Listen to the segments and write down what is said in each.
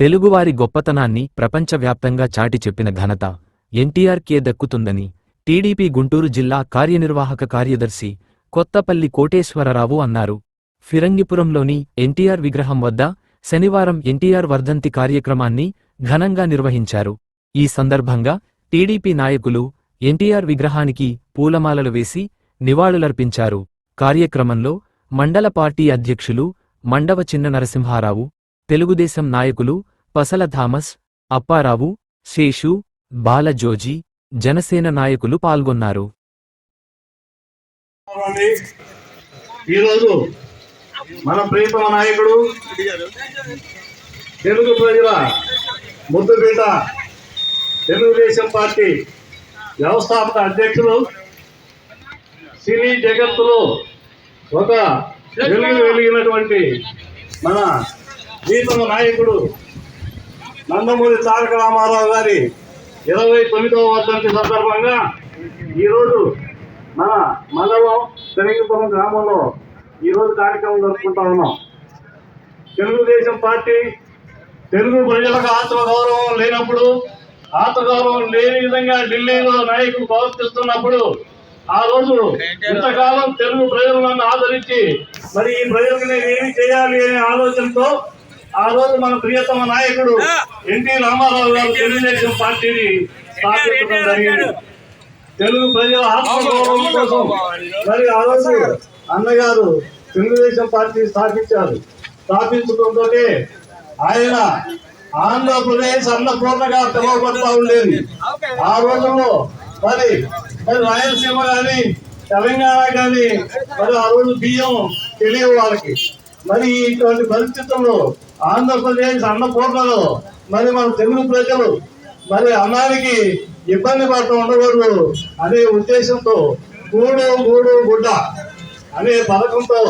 తెలుగువారి గొప్పతనాన్ని ప్రపంచవ్యాప్తంగా చాటి చెప్పిన ఘనత ఎన్టీఆర్కే దక్కుతుందని టీడీపీ గుంటూరు జిల్లా కార్యనిర్వాహక కార్యదర్శి కొత్తపల్లి కోటేశ్వరరావు అన్నారు. ఫిరంగిపురంలోని ఎన్టీఆర్ విగ్రహం వద్ద శనివారం ఎన్టీఆర్ వర్ధంతి కార్యక్రమాన్ని ఘనంగా నిర్వహించారు. ఈ సందర్భంగా టీడీపీ నాయకులు ఎన్టీఆర్ విగ్రహానికి పూలమాలలు వేసి నివాళులర్పించారు. కార్యక్రమంలో మండల పార్టీ అధ్యక్షులు మండవ చిన్న నరసింహారావు తెలుగుదేశం నాయకులు పసల థామస్ అప్పారావు శేషు బాలజోజి జనసేన నాయకులు పాల్గొన్నారు. ఈరోజు మన ప్రియతమ నాయకుడు తెలుగు ప్రజల ముద్దుపీట తెలుగుదేశం పార్టీ వ్యవస్థాపక అధ్యక్షులు సినీ జగత్తులో ఒక వెలుగు వెలిగినటువంటి మన ప్రీతమ నాయకుడు నందమూరి తారక రామారావు గారి ఇరవై తొమ్మిదవ వర్ధంతి సందర్భంగా ఈరోజు మన మండలం శనగిపురం గ్రామంలో ఈరోజు కార్యక్రమం జరుపుకుంటా ఉన్నాం. తెలుగుదేశం పార్టీ తెలుగు ప్రజలకు ఆత్మగౌరవం లేనప్పుడు ఆత్మగౌరవం లేని విధంగా ఢిల్లీలో నాయకులు ప్రవర్తిస్తున్నప్పుడు ఆ రోజు ఇంతకాలం తెలుగు ప్రజలు నన్ను ఆదరించి మరి ఈ ప్రజలకు నేను ఏమి చేయాలి అనే ఆలోచనతో ఆ రోజు మన ప్రియతమ నాయకుడు ఎన్టీ రామారావు గారు తెలుగుదేశం పార్టీని స్థాపించడం జరిగింది. తెలుగు ప్రజల ఆత్మగౌరవం కోసం మరి ఆ రోజు అన్నగారు తెలుగుదేశం పార్టీ స్థాపించారు. స్థాపించడంతో ఆయన ఆంధ్రప్రదేశ్ అన్నపూర్ణగా పిలువబడతా ఉండేది. ఆ రోజుల్లో మరి మరి రాయలసీమ కానీ తెలంగాణ కానీ మరి ఆ రోజు బియ్యం తెలియవు వాళ్ళకి. మరి ఇటువంటి పరిస్థితుల్లో ఆంధ్రప్రదేశ్ అన్నపూర్ణలో మరి మన తెలుగు ప్రజలు మరి అన్నానికి ఇబ్బంది పడుతూ ఉండకూడదు అనే ఉద్దేశంతో గూడు గూడు గుడ్డ అనే పథకంతో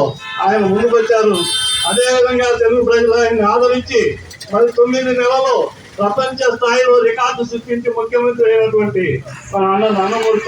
ఆయన ముందుకొచ్చారు. అదేవిధంగా తెలుగు ప్రజలు ఆయన్ని ఆదరించి మరి తొమ్మిది నెలలు ప్రపంచ స్థాయిలో రికార్డు సృష్టించి ముఖ్యమంత్రి అయినటువంటి మన అన్న నాన్నమూరి